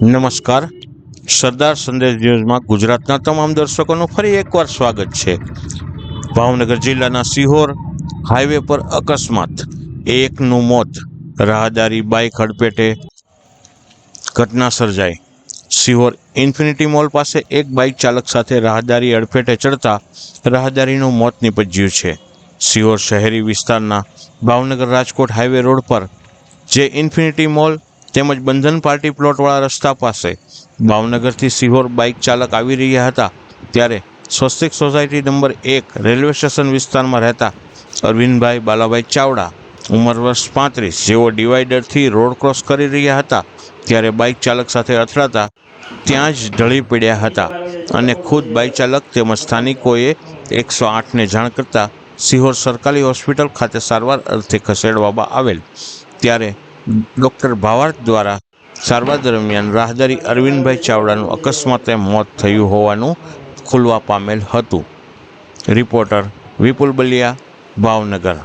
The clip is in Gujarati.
નમસ્કાર. સરદાર સંદેશ ન્યૂઝમાં ગુજરાતના તમામ દર્શકોનું ફરી એકવાર સ્વાગત છે. ભાવનગર જિલ્લાના સિહોર હાઈવે પર અકસ્માત, એકનું મોત, રાહદારી બાઇક હડપેટે ઘટના સર્જાઈ. સિહોર ઇન્ફિનિટી મોલ પાસે એક બાઇક ચાલક સાથે રાહદારી અડફેટે ચડતા રાહદારીનું મોત નીપજ્યું છે. સિહોર શહેરી વિસ્તારના ભાવનગર રાજકોટ હાઈવે રોડ પર જે ઇન્ફિનિટી મોલ તેમજ બંધન પાર્ટી પ્લોટવાળા રસ્તા પાસે ભાવનગરથી સિહોર બાઇક ચાલક આવી રહ્યા હતા ત્યારે સ્વસ્તિક સોસાયટી નંબર એક રેલવે સ્ટેશન વિસ્તારમાં રહેતા અરવિંદભાઈ બાલાભાઈ ચાવડા ઉંમર વર્ષ પાંત્રીસ, જેઓ ડિવાઈડરથી રોડ ક્રોસ કરી રહ્યા હતા ત્યારે બાઇક ચાલક સાથે અથડાતા ત્યાં જ ઢળી પડ્યા હતા અને ખુદ બાઇક ચાલક તેમજ સ્થાનિકોએ એકસો આઠને જાણ કરતાં સિહોર સરકારી હોસ્પિટલ ખાતે સારવાર અર્થે ખસેડવામાં આવેલ. ત્યારે ડૉક્ટર ભાવાર્થ દ્વારા સારવાર દરમિયાન રાહદારી અરવિંદભાઈ ચાવડાનું અકસ્માતે મોત થયું હોવાનું ખુલવા પામેલ હતું. રિપોર્ટર વિપુલ બલિયા, ભાવનગર.